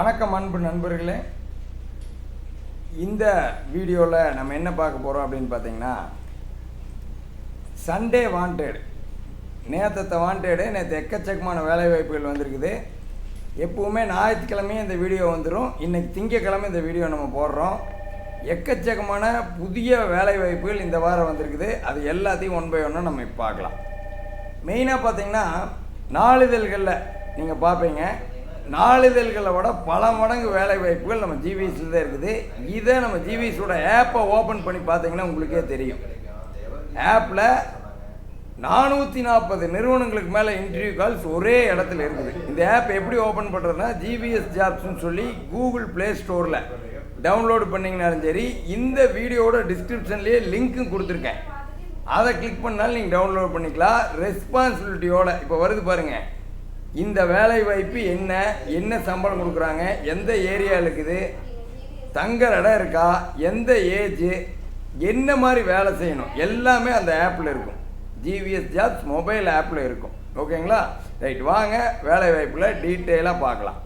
வணக்கம் அன்பு நண்பர்களே. இந்த வீடியோவில் நம்ம என்ன பார்க்க போகிறோம் அப்படின்னு பார்த்தீங்கன்னா சண்டே வாண்டட் நேற்றத்தை வாண்டடு நேற்று எக்கச்சக்கமான வேலை வாய்ப்புகள் வந்திருக்குது. எப்பவுமே ஞாயிற்றுக்கிழமையும் இந்த வீடியோ வந்துடும் இன்றைக்கி திங்கக்கிழமை இந்த வீடியோ நம்ம போடுறோம். எக்கச்சக்கமான புதிய வேலை வாய்ப்புகள் இந்த வாரம் வந்திருக்குது. அது எல்லாத்தையும் ஒன் பை ஒன்னாக நம்ம பார்க்கலாம். மெயினாக பார்த்தீங்கன்னா நாளிதழ்களில் நீங்கள் பார்ப்பீங்க. நாளிதழ்களை விட பல மடங்கு வேலை வாய்ப்புகள் நம்ம ஜிவிஎஸில் தான் இருக்குது. இதை நம்ம ஜிவிஎஸோட ஆப்பை ஓப்பன் பண்ணி பார்த்தீங்கன்னா உங்களுக்கே தெரியும். ஆப்பில் நானூற்றி நாற்பது நிறுவனங்களுக்கு மேலே இன்டர்வியூ கால்ஸ் ஒரே இடத்துல இருக்குது. இந்த ஆப் எப்படி ஓப்பன் பண்ணுறதுனா ஜிவிஎஸ் ஜாப்ஸ்னு சொல்லி கூகுள் ப்ளே ஸ்டோரில் டவுன்லோடு பண்ணிங்கனாலும் சரி இந்த வீடியோவோட டிஸ்கிரிப்ஷன்லேயே லிங்க்கும் கொடுத்துருக்கேன். அதை கிளிக் பண்ணாலும் நீங்கள் டவுன்லோட் பண்ணிக்கலாம். ரெஸ்பான்சிபிலிட்டியோட இப்போ வருது பாருங்கள் இந்த வேலை வாய்ப்பு என்ன? என்ன சம்பளம் கொடுக்குறாங்க? எந்த ஏரியா இருக்குது? தங்குற இடம் இருக்கா? எந்த ஏஜ்? என்ன மாதிரி வேலை செய்யணும்? எல்லாமே அந்த ஆப்பில் இருக்கும். ஜிவிஎஸ் ஜாப்ஸ் மொபைல் ஆப்பில் இருக்கும். ஓகேங்களா? ரைட் வாங்க. வேலை வாய்ப்பில் டீட்டெயிலாக பார்க்கலாம்.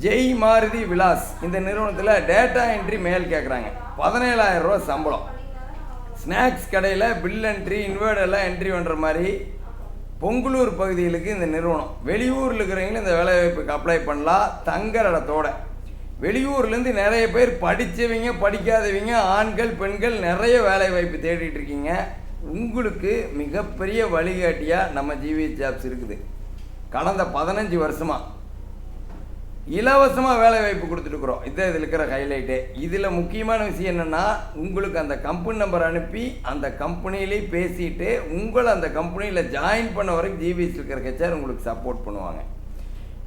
ஜெய் மாருதி விலாஸ். இந்த நிறுவனத்தில் டேட்டா என்ட்ரி மேல் கேட்குறாங்க பதினேழாயிரம் ரூபா சம்பளம். ஸ்நாக்ஸ் கடையில் பில் என்ட்ரி இன்வெர்டெல்லாம் என்ட்ரி பண்ணுற மாதிரி பொங்கலூர் பகுதிகளுக்கு இந்த நிறுவனம். வெளியூரில் இருக்கிறவங்களும் இந்த வேலைவாய்ப்புக்கு அப்ளை பண்ணலாம் தங்குற இடத்தோட. வெளியூர்லேருந்து நிறைய பேர் படித்தவங்க படிக்காதவங்க ஆண்கள் பெண்கள் நிறைய வேலைவாய்ப்பு தேடிட்டு இருக்கீங்க. உங்களுக்கு மிகப்பெரிய வழிகாட்டியாக நம்ம ஜிவி ஜாப்ஸ் இருக்குது. கடந்த பதினஞ்சு வருஷமாக இலவசமாக வேலை வாய்ப்பு கொடுத்துருக்குறோம் இதான் இதில் இருக்கிற ஹைலைட்டு இதில் முக்கியமான விஷயம் என்னென்னா உங்களுக்கு அந்த கம்பெனி நம்பர் அனுப்பி அந்த கம்பெனிலே பேசிட்டு உங்களை அந்த கம்பெனியில் ஜாயின் பண்ண வரைக்கும் ஜிபிஎஸ் இருக்கிற ஹெச்ஆர் உங்களுக்கு சப்போர்ட் பண்ணுவாங்க.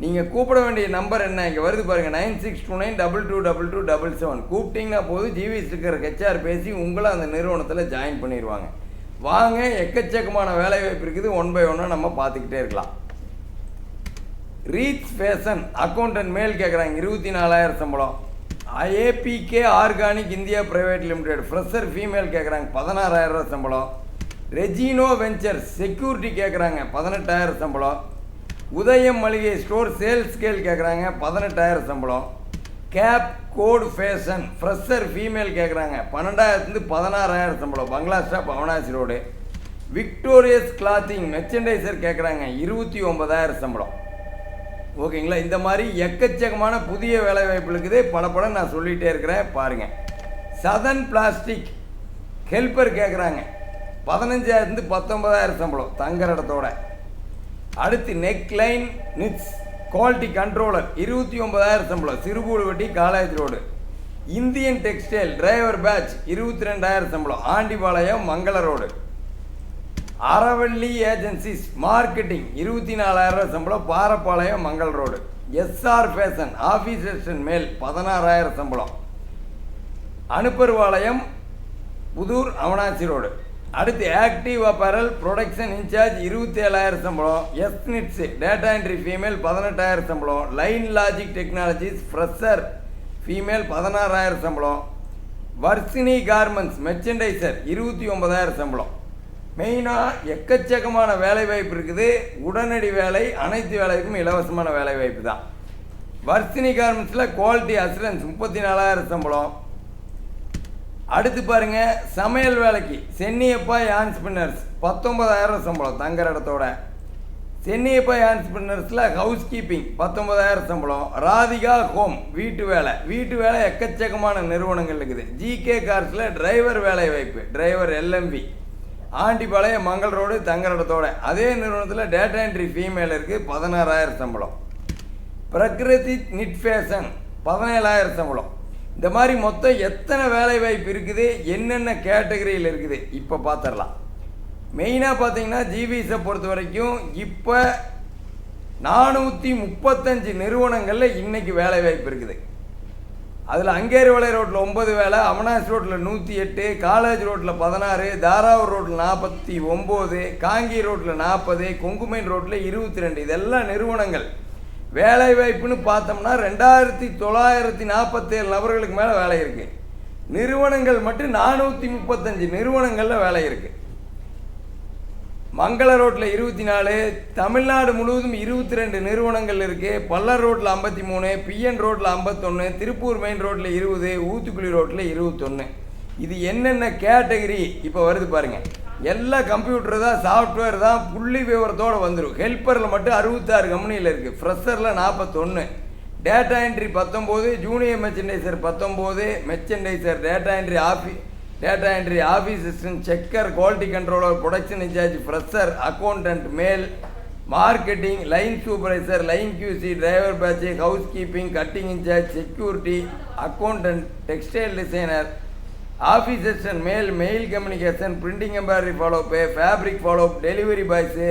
நீங்கள் கூப்பிட வேண்டிய நம்பர் என்ன? இங்கே வருது பாருங்கள் nine six two nine double two double two double seven கூப்பிட்டிங்கன்னா போது ஜிவிஎஸ் இருக்கிற ஹெச்ஆர் பேசி உங்களை அந்த நிறுவனத்தில் ஜாயின் பண்ணிடுவாங்க. வாங்க எக்கச்சக்கமான வேலைவாய்ப்பு இருக்குது. ஒன் பை ஒன்னாக நம்ம பார்த்துக்கிட்டே இருக்கலாம். ரீச் ஃபேஷன் அக்கௌண்டன்ட் மேல் கேட்குறாங்க இருபத்தி நாலாயிரம் சம்பளம். APK organic India private limited fresher female கேட்குறாங்க பதினாறாயிரம் சம்பளம். ரெஜினோ வெஞ்சர் செக்யூரிட்டி கேட்குறாங்க பதினெட்டாயிரம் சம்பளம். உதயம் மளிகை ஸ்டோர் சேல்ஸ் ஸ்கேல் கேட்குறாங்க பதினெட்டாயிரம் சம்பளம். Cape Cod fashion fresher female கேட்குறாங்க பன்னெண்டாயிரத்துலேருந்து பதினாறாயிரம் சம்பளம். Bungalow stop Avinashi road victorious clothing merchandiser கேட்குறாங்க இருபத்தி ஒன்பதாயிரம் சம்பளம். ஓகேங்களா? இந்த மாதிரி எக்கச்சக்கமான புதிய வேலைவாய்ப்பு இருக்குது பல படம் நான் சொல்லிகிட்டே இருக்கிறேன். பாருங்கள் சதன் பிளாஸ்டிக் ஹெல்ப்பர் கேட்குறாங்க பதினஞ்சாயிரத்து பத்தொன்பதாயிரம் சம்பளம் தங்குற இடத்தோட. அடுத்து neck line knits quality controller இருபத்தி ஒன்பதாயிரம் சம்பளம் சிறுபூடு வட்டி college road. Indian textile driver batch இருபத்தி ரெண்டாயிரம் சம்பளம். ஆண்டிபாளையம் மங்கள ரோடு. அறவள்ளி ஏஜென்சிஸ் மார்க்கெட்டிங் இருபத்தி நாலாயிரம் சம்பளம் Parappalayam Mangal road. SR fashion office male பதினாறாயிரம் சம்பளம். அனுப்பர்வாளையம் புதூர் அவனாச்சி ரோடு. அடுத்து ஆக்டிவ் அப்பரல் ப்ரொடக்ஷன் இன்சார்ஜ் இருபத்தி ஏழாயிரம் சம்பளம். எஸ்னிட்ஸு டேட்டா என்ட்ரி ஃபீமேல் பதினெட்டாயிரம் சம்பளம். Line logic technologies fresher female பதினாறாயிரம் சம்பளம். வர்சினி கார்மெண்ட்ஸ் மெர்ச்சன்டைசர் இருபத்தி ஒன்பதாயிரம் சம்பளம். மெயினாக எக்கச்சக்கமான வேலை வாய்ப்பு இருக்குது. உடனடி வேலை அனைத்து வேலைக்கும் இலவசமான வேலை வாய்ப்பு தான். வர்த்தினி கார்மெண்ட்ஸில் குவாலிட்டி அசூரன்ஸ் முப்பத்தி நாலாயிரம் சம்பளம். அடுத்து பாருங்க சமையல் வேலைக்கு சென்னியப்பா யான் ஸ்பின்னர்ஸ் பத்தொன்பதாயிரம் சம்பளம் தங்குற இடத்தோட. சென்னியப்பா யான் ஸ்பின்னர்ஸில் ஹவுஸ் கீப்பிங் பத்தொன்பதாயிரம் சம்பளம். ராதிகா ஹோம் வீட்டு வேலை. வீட்டு வேலை எக்கச்சக்கமான நிறுவனங்கள் இருக்குது. ஜிகே கார்ஸில் டிரைவர் வேலை வாய்ப்பு driver LMV Andipalayam Mangal road தங்குற இடத்தோட அதே நிறுவனத்தில் டேட்டா என்ட்ரி ஃபீமேல் இருக்குது பதினாறாயிரம் சம்பளம். பிரகிருதி நிட் ஃபேஷன் பதினேழாயிரம் சம்பளம். இந்த மாதிரி மொத்தம் எத்தனை வேலை வாய்ப்பு இருக்குது என்னென்ன கேட்டகரியில் இருக்குது இப்போ பார்த்துடலாம் மெயினாக பார்த்தீங்கன்னா ஜிபிஎஸை பொறுத்த வரைக்கும் இப்போ நானூற்றி முப்பத்தஞ்சு நிறுவனங்களில் இன்றைக்கி வேலை வாய்ப்பு இருக்குது. அதில் அங்கேரிவளை ரோட்டில் ஒம்பது வேலை அமனாஸ் ரோட்டில் நூற்றி எட்டு காலேஜ் ரோட்டில் பதினாறு தாராவூர் ரோட்டில் நாற்பத்தி ஒம்பது காங்கி ரோட்டில் நாற்பது கொங்குமைன் ரோட்டில் இருபத்தி ரெண்டு. இதெல்லாம் நிறுவனங்கள். வேலை வாய்ப்புன்னு பார்த்தோம்னா ரெண்டாயிரத்தி தொள்ளாயிரத்தி நாற்பத்தேழு நபர்களுக்கு மேலே வேலை இருக்குது நிறுவனங்கள் மட்டும் நானூற்றி முப்பத்தஞ்சு நிறுவனங்களில் வேலை இருக்குது மங்கள ரோட்டில் இருபத்தி நாலு தமிழ்நாடு முழுவதும் இருபத்தி ரெண்டு நிறுவனங்கள் இருக்குது பல்லர் ரோட்டில் ஐம்பத்தி மூணு பிஎன் ரோட்டில் ஐம்பத்தொன்று திருப்பூர் மெயின் ரோட்டில் இருபது ஊத்துக்குழி ரோட்டில் இருபத்தொன்று இது என்னென்ன கேட்டகரி? இப்போ வருது பாருங்கள் எல்லா கம்ப்யூட்டர் தான் சாஃப்ட்வேர் தான் புள்ளி விவரத்தோடு வந்துடும் ஹெல்ப்பரில் மட்டும் அறுபத்தாறு கம்பெனியில் இருக்குது ஃப்ரெஷரில் நாற்பத்தொன்று டேட்டா என்ட்ரி பத்தொம்போது ஜூனியர் மெர்ச்சன்டைசர் பத்தொம்போது merchandiser data entry ஆஃபி data entry office assistant checker quality controller production incharge fresher accountant male marketing line supervisor line QC driver batch housekeeping cutting incharge security accountant textile designer office assistant male mail communication printing embroidery follow up fabric follow up delivery boys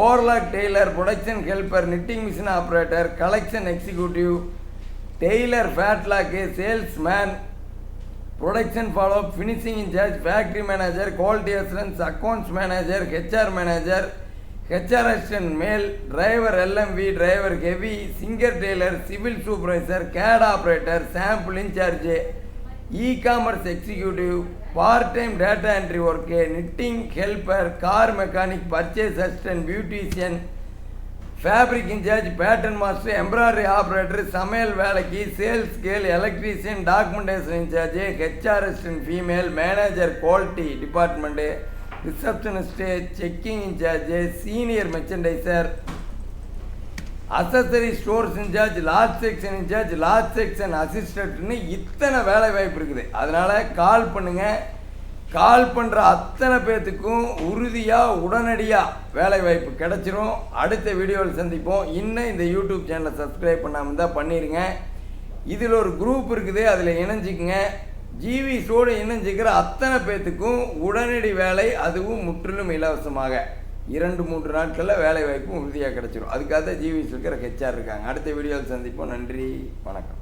overlock tailor production helper knitting machine operator collection executive tailor flatlock salesman production follow finishing incharge factory manager quality assurance accounts manager HR manager HR assistant male driver LMV driver heavy singer tailor civil supervisor gate operator sample incharge ecommerce executive part time data entry work knitting helper car mechanic purchase assistant beautician fabric incharge pattern master embroidery operator சமையல் வேலைக்கு sales girl electrician documentation incharge HR female manager quality department receptionist checking incharge senior merchandiser accessory stores incharge last section incharge last section அசிஸ்டன்ட்னு இத்தனை வேலை வாய்ப்பு இருக்குது. அதனால் கால் பண்ணுங்கள் கால் பண்ணுற அத்தனை பேர்த்துக்கும் உறுதியாக உடனடியாக வேலை வாய்ப்பு கிடச்சிரும். அடுத்த வீடியோவில் சந்திப்போம். இன்னும் இந்த யூடியூப் சேனலை சப்ஸ்கிரைப் பண்ணாமல் தான் பண்ணிடுங்க இதில் ஒரு குரூப் இருக்குது அதில் இணைஞ்சிக்கங்க. ஜிவிஸோடு இணைஞ்சிக்கிற அத்தனை பேர்த்துக்கும் உடனடி வேலை அதுவும் முற்றிலும் இலவசமாக. இரண்டு மூன்று நாட்களில் வேலை வாய்ப்பும் உறுதியாக கிடச்சிரும். அதுக்காக தான் ஜிவிஸ் இருக்கிற ஹெச்ஆர் இருக்காங்க. அடுத்த வீடியோவில் சந்திப்போம். நன்றி. வணக்கம்.